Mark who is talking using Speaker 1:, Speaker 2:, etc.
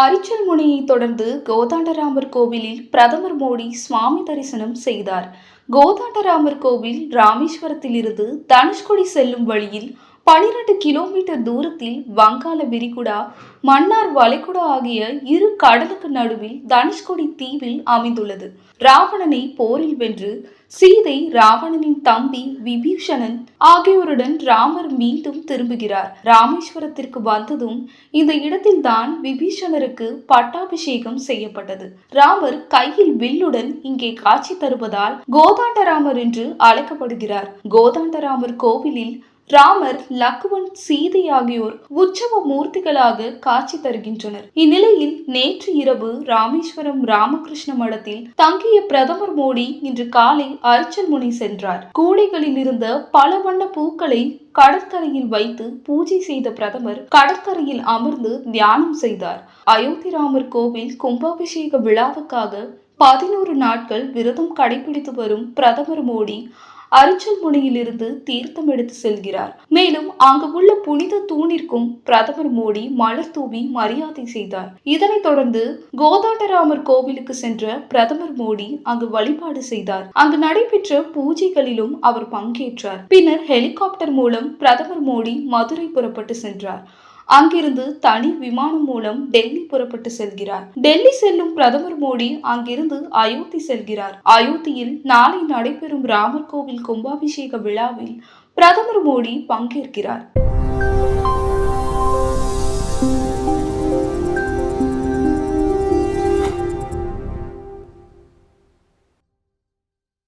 Speaker 1: அரிச்சல் முனையை தொடர்ந்து கோதாண்டராமர் கோவிலில் பிரதமர் மோடி சுவாமி தரிசனம் செய்தார். கோதாண்டராமர் கோவில் ராமேஸ்வரத்திலிருந்து தனுஷ்கொடி செல்லும் வழியில் பனிரெண்டு கிலோமீட்டர் தூரத்தில் வங்காள விரிகுடா மன்னார் வளைகுடா ஆகிய இரு கடலுக்கு நடுவில் தனுஷ்கோடி தீவில் அமைந்துள்ளது. ராவணனை போரில் வென்று சீதை ராவணனின் தம்பி விபீஷணன் ஆகியோருடன் ராமர் மீண்டும் திரும்புகிறார். ராமேஸ்வரத்திற்கு வந்ததும் இந்த இடத்தில்தான் விபீஷணருக்கு பட்டாபிஷேகம் செய்யப்பட்டது. ராமர் கையில் வில்லுடன் இங்கே காட்சி தருவதால் கோதாண்டராமர் என்று அழைக்கப்படுகிறார். கோதாண்டராமர் கோவிலில் ராமர் லக்குவன் சீதை ஆகியோர் உற்சவ மூர்த்திகளாக காட்சி தருகின்றனர். இந்நிலையில் நேற்று இரவு ராமேஸ்வரம் ராமகிருஷ்ண மடத்தில் தங்கிய பிரதமர் மோடி இன்று காலை அரிச்சல் முனை சென்றார். கூடைகளில் இருந்த பல வண்ண பூக்களை கடற்கரையில் வைத்து பூஜை செய்த பிரதமர் கடற்கரையில் அமர்ந்து தியானம் செய்தார். அயோத்தி ராமர் கோவில் கும்பாபிஷேக விழாவுக்காக பதினோரு நாட்கள் விரதம் கடைபிடித்து வரும் பிரதமர் மோடி அரிச்சல் முனையிலிருந்து தீர்த்தம் எடுத்து செல்கிறார். மேலும் அங்கு உள்ள புனித தூணிற்கும் பிரதமர் மோடி மலர் தூவி மரியாதை செய்தார். இதனைத் தொடர்ந்து கோதாண்டராமர் கோவிலுக்கு சென்ற பிரதமர் மோடி அங்கு வழிபாடு செய்தார். அங்கு நடைபெற்ற பூஜைகளிலும் அவர் பங்கேற்றார். பின்னர் ஹெலிகாப்டர் மூலம் பிரதமர் மோடி மதுரை புறப்பட்டு சென்றார். அங்கிருந்து தனி விமானம் மூலம் டெல்லி புறப்பட்டு செல்கிறார். டெல்லி செல்லும் பிரதமர் மோடி அங்கிருந்து அயோத்தி செல்கிறார். அயோத்தியில் நாளை நடைபெறும் ராமர் கோவில் கும்பாபிஷேக விழாவில் பிரதமர் மோடி பங்கேற்கிறார்.